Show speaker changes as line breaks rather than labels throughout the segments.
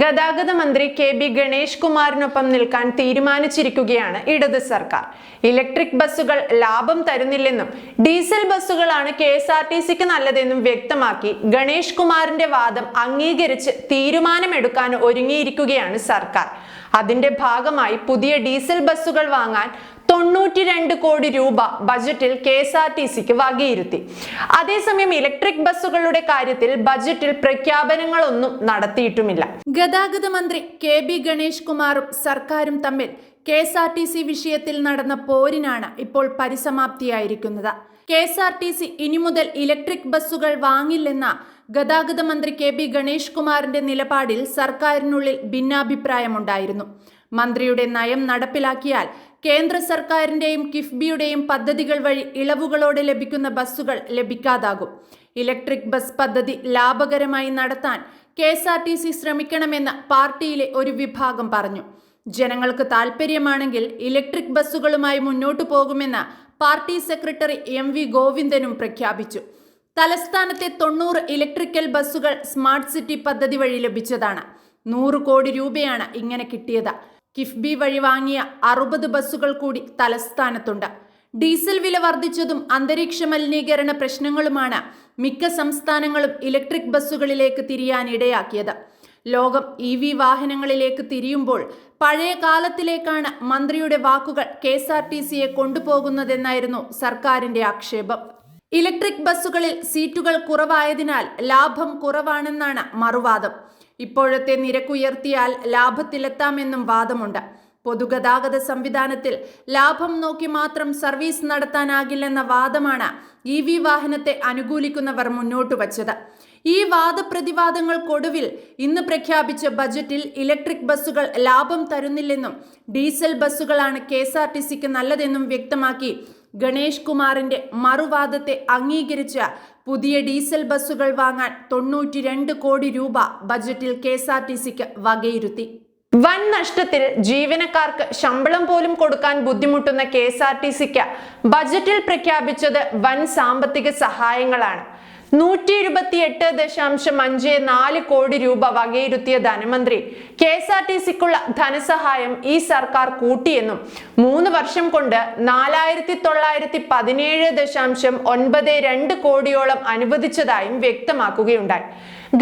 ഗതാഗത മന്ത്രി K B Ganesh കുമാറിനൊപ്പം നിൽക്കാൻ തീരുമാനിച്ചിരിക്കുകയാണ് ഇടത് സർക്കാർ. ഇലക്ട്രിക് ബസ്സുകൾ ലാഭം തരുന്നില്ലെന്നും ഡീസൽ ബസ്സുകളാണ് കെ എസ് ആർ ടി സിക്ക് നല്ലതെന്നും വ്യക്തമാക്കി ഗണേഷ് കുമാറിന്റെ വാദം അംഗീകരിച്ച് തീരുമാനമെടുക്കാൻ ഒരുങ്ങിയിരിക്കുകയാണ് സർക്കാർ. അതിന്റെ ഭാഗമായി പുതിയ ഡീസൽ ബസ്സുകൾ വാങ്ങാൻ തൊണ്ണൂറ്റി രണ്ട് കോടി രൂപ ബജറ്റിൽ കെ എസ് ആർ ടി സിക്ക് വകയിരുത്തി. അതേസമയം ഇലക്ട്രിക് ബസ്സുകളുടെ കാര്യത്തിൽ ബജറ്റിൽ പ്രഖ്യാപനങ്ങളൊന്നും നടത്തിയിട്ടുമില്ല. ഗതാഗത മന്ത്രി കെ ബി ഗണേഷ് കുമാറും സർക്കാരും തമ്മിൽ K S R T C വിഷയത്തിൽ നടന്ന പോരിനാണ് ഇപ്പോൾ പരിസമാപ്തിയായിരിക്കുന്നത്. K S R T C ഇനി മുതൽ ഇലക്ട്രിക് ബസ്സുകൾ വാങ്ങില്ലെന്ന ഗതാഗത മന്ത്രി കെ ബി ഗണേഷ് കുമാറിന്റെ നിലപാടിൽ സർക്കാരിനുള്ളിൽ ഭിന്നാഭിപ്രായമുണ്ടായിരുന്നു. മന്ത്രിയുടെ നയം നടപ്പിലാക്കിയാൽ കേന്ദ്ര സർക്കാരിന്റെയും കിഫ്ബിയുടെയും പദ്ധതികൾ വഴി ഇളവുകളോടെ ലഭിക്കുന്ന ബസ്സുകൾ ലഭിക്കാതാകും. ഇലക്ട്രിക് ബസ് പദ്ധതി ലാഭകരമായി നടത്താൻ K S R T C ശ്രമിക്കണമെന്ന് പാർട്ടിയിലെ ഒരു വിഭാഗം പറഞ്ഞു. ജനങ്ങൾക്ക് താൽപ്പര്യമാണെങ്കിൽ ഇലക്ട്രിക് ബസ്സുകളുമായി മുന്നോട്ടു പോകുമെന്ന് പാർട്ടി സെക്രട്ടറി എം വി ഗോവിന്ദനും പ്രഖ്യാപിച്ചു. തലസ്ഥാനത്തെ തൊണ്ണൂറ് ഇലക്ട്രിക്കൽ ബസ്സുകൾ സ്മാർട്ട് സിറ്റി പദ്ധതി വഴി ലഭിച്ചതാണ്. നൂറ് കോടി രൂപയാണ് ഇങ്ങനെ കിട്ടിയത്. കിഫ്ബി വഴി വാങ്ങിയ അറുപത് ബസ്സുകൾ കൂടി തലസ്ഥാനത്തുണ്ട്. ഡീസൽ വില വർദ്ധിച്ചതും അന്തരീക്ഷ മലിനീകരണ പ്രശ്നങ്ങളുമാണ് മിക്ക സംസ്ഥാനങ്ങളും ഇലക്ട്രിക് ബസ്സുകളിലേക്ക് തിരിയാനിടയാക്കിയത്. ലോകം ഇ വി വാഹനങ്ങളിലേക്ക് തിരിയുമ്പോൾ പഴയ കാലത്തിലേക്കാണ് മന്ത്രിയുടെ വാക്കുകൾ കെ എസ് ആർ ടി സിയെ കൊണ്ടുപോകുന്നതെന്നായിരുന്നു സർക്കാരിന്റെ ആക്ഷേപം. ഇലക്ട്രിക് ബസ്സുകളിൽ സീറ്റുകൾ കുറവായതിനാൽ ലാഭം കുറവാണെന്നാണ് മറുവാദം. ഇപ്പോഴത്തെ നിരക്കുയർത്തിയാൽ ലാഭത്തിലെത്താമെന്നും വാദമുണ്ട്. പൊതുഗതാഗത സംവിധാനത്തിൽ ലാഭം നോക്കി മാത്രം സർവീസ് നടത്താനാകില്ലെന്ന വാദമാണ് ഇ വി വാഹനത്തെ അനുകൂലിക്കുന്നവർ മുന്നോട്ട് വച്ചത്. ഈ വാദപ്രതിവാദങ്ങൾക്കൊടുവിൽ ഇന്ന് പ്രഖ്യാപിച്ച ബജറ്റിൽ ഇലക്ട്രിക് ബസ്സുകൾ ലാഭം തരുന്നില്ലെന്നും ഡീസൽ ബസ്സുകളാണ് കെ എസ് ആർ ടി സിക്ക് നല്ലതെന്നും വ്യക്തമാക്കി ഗണേഷ് കുമാറിന്റെ മറുവാദത്തെ അംഗീകരിച്ച പുതിയ ഡീസൽ ബസ്സുകൾ വാങ്ങാൻ തൊണ്ണൂറ്റി രണ്ട് കോടി രൂപ ബജറ്റിൽ കെ എസ് ആർ ടി സിക്ക് വകയിരുത്തി. വൻ നഷ്ടത്തിൽ ജീവനക്കാർക്ക് ശമ്പളം പോലും കൊടുക്കാൻ ബുദ്ധിമുട്ടുന്ന കെ എസ് ആർ ടി സിക്ക് ബജറ്റിൽ പ്രഖ്യാപിച്ചത് വൻ സാമ്പത്തിക സഹായങ്ങളാണ്. നൂറ്റി ഇരുപത്തി എട്ട് ദശാംശം അഞ്ച് നാല് കോടി രൂപ വകയിരുത്തിയ ധനമന്ത്രി. കെ എസ് ആർ ടി സിക്കുള്ള ധനസഹായം ഈ സർക്കാർ കൂട്ടിയെന്നും മൂന്ന് വർഷം കൊണ്ട് നാലായിരത്തി തൊള്ളായിരത്തി പതിനേഴ് ദശാംശം ഒൻപത് രണ്ട് കോടിയോളം അനുവദിച്ചതായും വ്യക്തമാക്കുകയുണ്ടായി.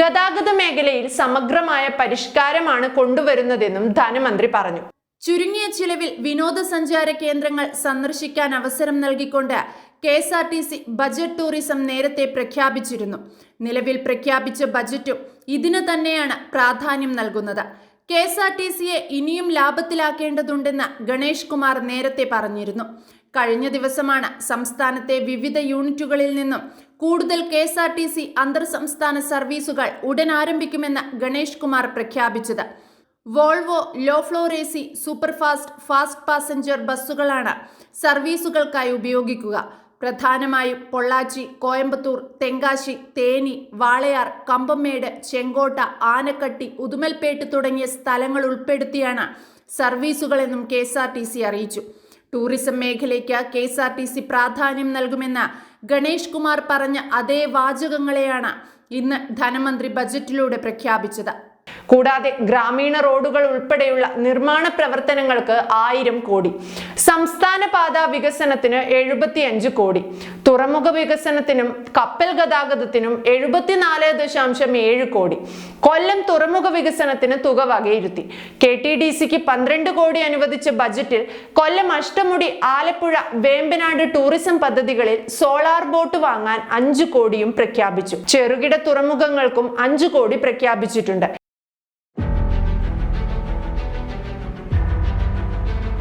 ഗതാഗത മേഖലയിൽ സമഗ്രമായ പരിഷ്കാരമാണ് കൊണ്ടുവരുന്നതെന്നും ധനമന്ത്രി പറഞ്ഞു. ചുരുങ്ങിയ ചിലവിൽ വിനോദസഞ്ചാര കേന്ദ്രങ്ങൾ സന്ദർശിക്കാൻ അവസരം നൽകിക്കൊണ്ട് K S R T C budget tourism നേരത്തെ പ്രഖ്യാപിച്ചിരുന്നു. നിലവിൽ പ്രഖ്യാപിച്ച ബജറ്റും ഇതിന് തന്നെയാണ് പ്രാധാന്യം നൽകുന്നത്. കെ എസ് ആർ ടി സിയെ ഇനിയും ലാഭത്തിലാക്കേണ്ടതുണ്ടെന്ന് ഗണേഷ് കുമാർ നേരത്തെ പറഞ്ഞിരുന്നു. കഴിഞ്ഞ ദിവസമാണ് സംസ്ഥാനത്തെ വിവിധ യൂണിറ്റുകളിൽ നിന്നും കൂടുതൽ K S R T C അന്തർ സംസ്ഥാന സർവീസുകൾ ഉടൻ ആരംഭിക്കുമെന്ന് ഗണേഷ് കുമാർ പ്രഖ്യാപിച്ചത്. Volvo low floor A C superfast fast passenger ബസ്സുകളാണ് സർവീസുകൾക്കായി ഉപയോഗിക്കുക. പ്രധാനമായും പൊള്ളാച്ചി കോയമ്പത്തൂർ തെങ്കാശി തേനി വാളയാർ കമ്പമേട് ചെങ്കോട്ട ആനക്കട്ടി ഉദുമൽപേട്ട് തുടങ്ങിയ സ്ഥലങ്ങൾ ഉൾപ്പെടുത്തിയാണ് സർവീസുകളെന്നും K S R T C അറിയിച്ചു. ടൂറിസം മേഖലയ്ക്ക് K S R T C പ്രാധാന്യം നൽകുമെന്ന് ഗണേഷ് കുമാർ പറഞ്ഞ അതേ വാചകങ്ങളെയാണ് ഇന്ന് ധനമന്ത്രി ബജറ്റിലൂടെ പ്രഖ്യാപിച്ചത്. കൂടാതെ ഗ്രാമീണ റോഡുകൾ ഉൾപ്പെടെയുള്ള നിർമ്മാണ പ്രവർത്തനങ്ങൾക്ക് ആയിരം കോടി. സംസ്ഥാന പാത വികസനത്തിന് എഴുപത്തിയഞ്ച് കോടി. തുറമുഖ വികസനത്തിനും കപ്പൽ ഗതാഗതത്തിനും എഴുപത്തിനാല് ദശാംശം ഏഴ് കോടി. കൊല്ലം തുറമുഖ വികസനത്തിന് തുക വകയിരുത്തി. കെ ടി ഡി സിക്ക് പന്ത്രണ്ട് കോടി അനുവദിച്ച ബജറ്റിൽ കൊല്ലം അഷ്ടമുടി ആലപ്പുഴ വേമ്പനാട് ടൂറിസം പദ്ധതികളിൽ സോളാർ ബോട്ട് വാങ്ങാൻ അഞ്ചു കോടിയും പ്രഖ്യാപിച്ചു. ചെറുകിട തുറമുഖങ്ങൾക്കും അഞ്ചു കോടി പ്രഖ്യാപിച്ചിട്ടുണ്ട്.